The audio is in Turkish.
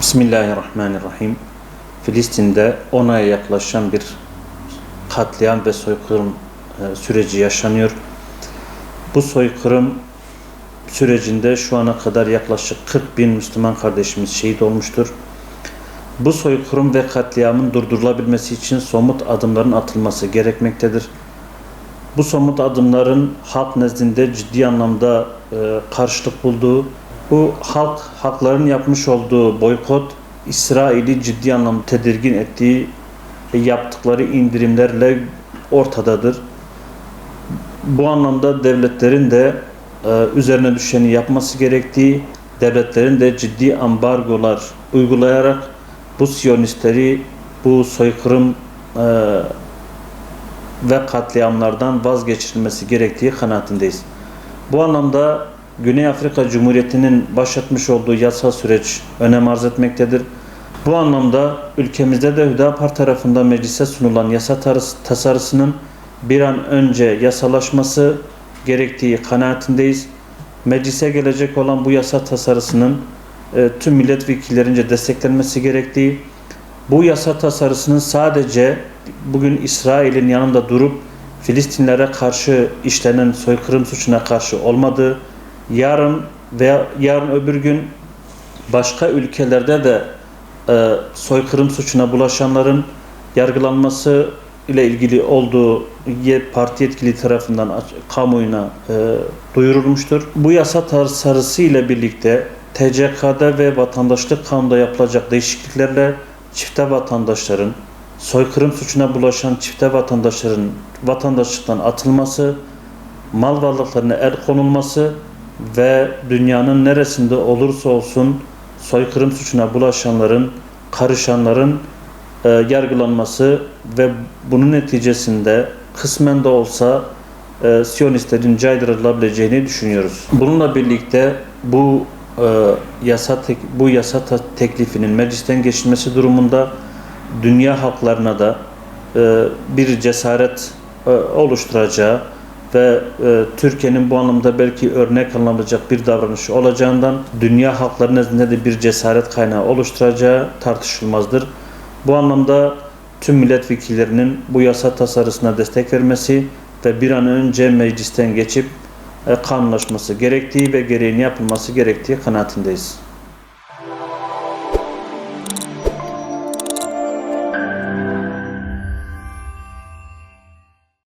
Bismillahirrahmanirrahim. Filistin'de 10 aya yaklaşan bir katliam ve soykırım e, süreci yaşanıyor. Bu soykırım sürecinde şu ana kadar yaklaşık 40 bin Müslüman kardeşimiz şehit olmuştur. Bu soykırım ve katliamın durdurulabilmesi için somut adımların atılması gerekmektedir. Bu somut adımların halk nezdinde ciddi anlamda e, karşılık bulduğu, bu halk hakların yapmış olduğu boykot İsrail'i ciddi anlamda tedirgin ettiği ve yaptıkları indirimlerle ortadadır. Bu anlamda devletlerin de üzerine düşeni yapması gerektiği, devletlerin de ciddi ambargolar uygulayarak bu Siyonistleri, bu soykırım e, ve katliamlardan vazgeçirilmesi gerektiği kanaatindeyiz. Bu anlamda Güney Afrika Cumhuriyeti'nin başlatmış olduğu yasal süreç önem arz etmektedir. Bu anlamda ülkemizde de Hüdapar tarafından meclise sunulan yasa tasarısının bir an önce yasalaşması gerektiği kanaatindeyiz. Meclise gelecek olan bu yasa tasarısının e, tüm milletvekillerince desteklenmesi gerektiği, bu yasa tasarısının sadece bugün İsrail'in yanında durup Filistinlere karşı işlenen soykırım suçuna karşı olmadığı, yarın veya yarın öbür gün başka ülkelerde de e, soykırım suçuna bulaşanların yargılanması ile ilgili olduğu parti yetkili tarafından kamuoyuna e, duyurulmuştur. Bu yasa tasarısı ile birlikte TCK'da ve vatandaşlık kanunda yapılacak değişikliklerle çifte vatandaşların soykırım suçuna bulaşan çifte vatandaşların vatandaşlıktan atılması, mal varlıklarına el konulması ve dünyanın neresinde olursa olsun soykırım suçuna bulaşanların, karışanların e, yargılanması ve bunun neticesinde kısmen de olsa e, Siyonistlerin caydırılabileceğini düşünüyoruz. Bununla birlikte bu e, yasa tek, bu yasa teklifinin meclisten geçilmesi durumunda dünya halklarına da e, bir cesaret e, oluşturacağı ve e, Türkiye'nin bu anlamda belki örnek alınacak bir davranış olacağından dünya halkları nezdinde de bir cesaret kaynağı oluşturacağı tartışılmazdır. Bu anlamda tüm milletvekillerinin bu yasa tasarısına destek vermesi ve bir an önce meclisten geçip e, kanunlaşması gerektiği ve gereğini yapılması gerektiği kanaatindeyiz.